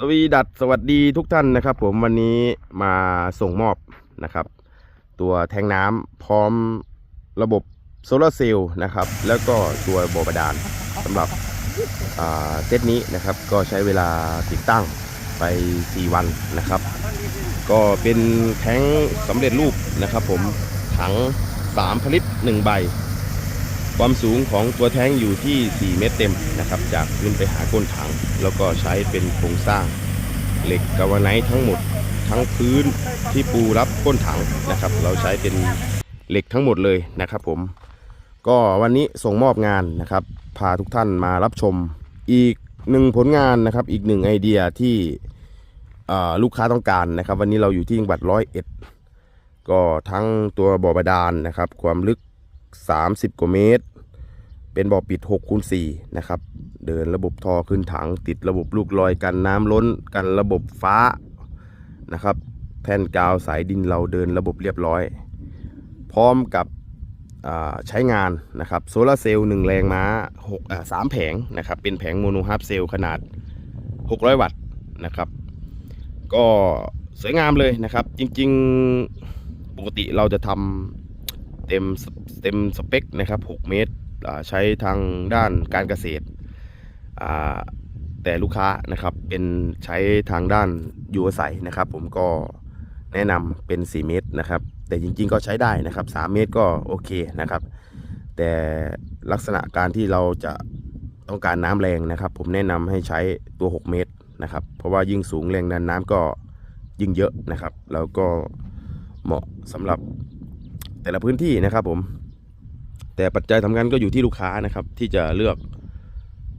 สวีดัสสวัสดีทุกท่านนะครับ ผมวันนี้มาส่งมอบนะครับ ตัวแทงน้ำพร้อมระบบโซลาร์เซลล์นะครับ แล้วก็ตัวบ่อบาดาลสำหรับอ่าเซตนี้นะครับ ก็ใช้เวลาติดตั้งไป 4 วันนะครับ ก็เป็นแท้งสำเร็จรูปนะครับ ผมถัง 3 ผลิต 1 ใบ ความสูงของตัวแท้งอยู่ที่ 4 เมตรเต็มนะครับ จากพื้นไปหาก้นถัง แล้วก็ใช้เป็นโครงสร้าง เหล็กกาวไนท์ทั้งหมดทั้งพื้นที่ปูรับก้นถังนะครับ เราใช้เป็นเหล็กทั้งหมดเลยนะครับผม ก็วันนี้ส่งมอบงานนะครับ พาทุกท่านมารับชมอีกหนึ่งผลงานนะครับ อีกหนึ่งไอเดียที่ลูกค้าต้องการนะครับ วันนี้เราอยู่ที่จังหวัดร้อยเอ็ดก็ทั้งตัวบ่อบาดาลนะครับ ความลึก 30 กว่าเมตร เป็นบ่อปิด6คูณ4นะครับ เดินระบบท่อขึ้นถัง ติดระบบลูกลอยกันน้ำล้นกันระบบฟ้านะครับแผ่นกาวสายดินเราเดินระบบเรียบร้อย พร้อมกับใช้งานนะครับโซลาร์เซลล์1แรงม้า6อ่า3แผงนะครับ เป็นแผงโมโนฮาร์ฟเซลล์ขนาด 600 วัตต์นะครับ ก็สวยงามเลยนะครับ จริงๆปกติเราจะทำเต็มเต็มสเปคนะครับ 6 เมตร ใช้ทางด้านการเกษตร แต่ลูกค้านะครับเป็นใช้ทางด้านอยู่อาศัยนะครับ ผมก็แนะนำเป็น 4 เมตรนะครับ แต่จริงๆก็ใช้ได้นะครับ 3 เมตรก็โอเคนะครับ แต่ลักษณะการที่เราจะต้องการน้ำแรงนะครับ ผมแนะนำให้ใช้ตัว 6 เมตรนะครับ เพราะว่ายิ่งสูงแรงดันน้ำก็ยิ่งเยอะนะครับ แล้วก็เหมาะสำหรับแต่ละพื้นที่นะครับผม แต่ปัจจัยสำคัญก็อยู่ที่ลูกค้านะครับ ที่จะเลือก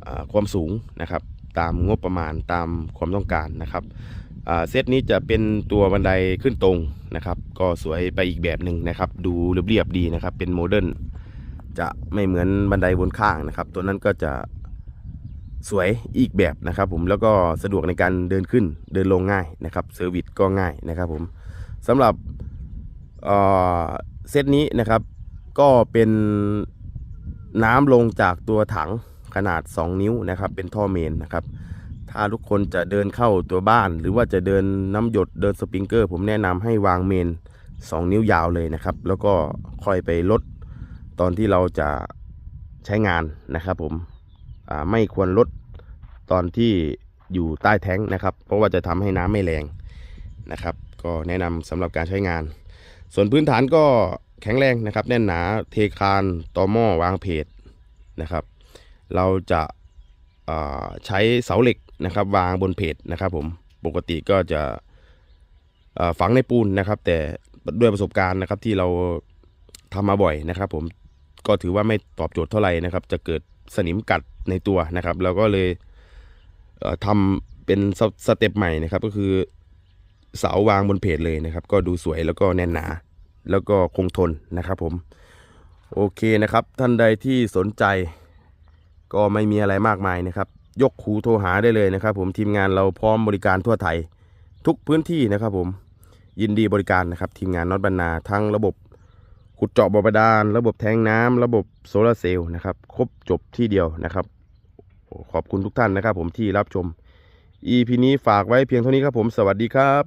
อความสูงนะครับ ตามงบประมาณตามความต้องการนะครับเซตนี้จะเป็นตัวบันไดขึ้นตรงนะครับ ก็สวยไปอีกแบบหนึ่งนะครับ ดูเรียบๆดีนะครับ เป็นโมเดิร์นจะไม่เหมือนบันไดบนข้างนะครับ ตัวนั้นก็จะสวยอีกแบบนะครับผมแล้วก็สะดวกในการเดินขึ้นเดินลงง่ายนะครับเซอร์วิสก็ง่ายนะครับผมสำหรับเซตนี้นะครับ ก็เป็นน้ำลงจากตัวถังขนาด 2 นิ้วนะครับ เป็นท่อเมนนะครับ ถ้าทุกคนจะเดินเข้าตัวบ้าน หรือว่าจะเดินน้ำหยดเดินสปริงเกอร์ ผมแนะนำให้วางเมน 2 นิ้วยาวเลยนะครับ แล้วก็ค่อยไปลดตอนที่เราจะใช้งานนะครับผมไม่ควรลดตอนที่อยู่ใต้แท้งนะครับ เพราะว่าจะทำให้น้ำไม่แรงนะครับ ก็แนะนำสำหรับการใช้งาน ส่วนพื้นฐานก็ แข็งแรงนะครับ แน่นหนาเทคานต่อหม้อวางเพจนะครับ เราจะใช้เสาเหล็กนะครับ วางบนเพจนะครับ ผมปกติก็จะฝังในปูนนะครับ แต่ด้วยประสบการณ์นะครับที่เราทำมาบ่อยนะครับ ผมก็ถือว่าไม่ตอบโจทย์เท่าไหร่นะครับ จะเกิดสนิมกัดในตัวนะครับเราก็เลยเอ่อทำเป็นสสเต็ปใหม่นะครับ ก็คือเสาวางบนเพจเลยนะครับ ก็ดูสวยแล้วก็แน่นหนา แล้วก็คงทนนะครับผมโอเคนะครับ ท่านใดที่สนใจ ก็ไม่มีอะไรมากมายนะครับ ยกหูโทรหาได้เลยนะครับ ผมทีมงานเราพร้อมบริการทั่วไทย ทุกพื้นที่นะครับ ผมยินดีบริการนะครับ ทีมงานน็อตบรรณาทั้งระบบขุดเจาะบ่อบาดาล ระบบแทงน้ำระบบโซลาร์เซลล์นะครับ ครบจบที่เดียวนะครับ ขอบคุณทุกท่านนะครับ ผมที่รับชม EP นี้ฝากไว้เพียงเท่านี้ครับผมสวัสดีครับ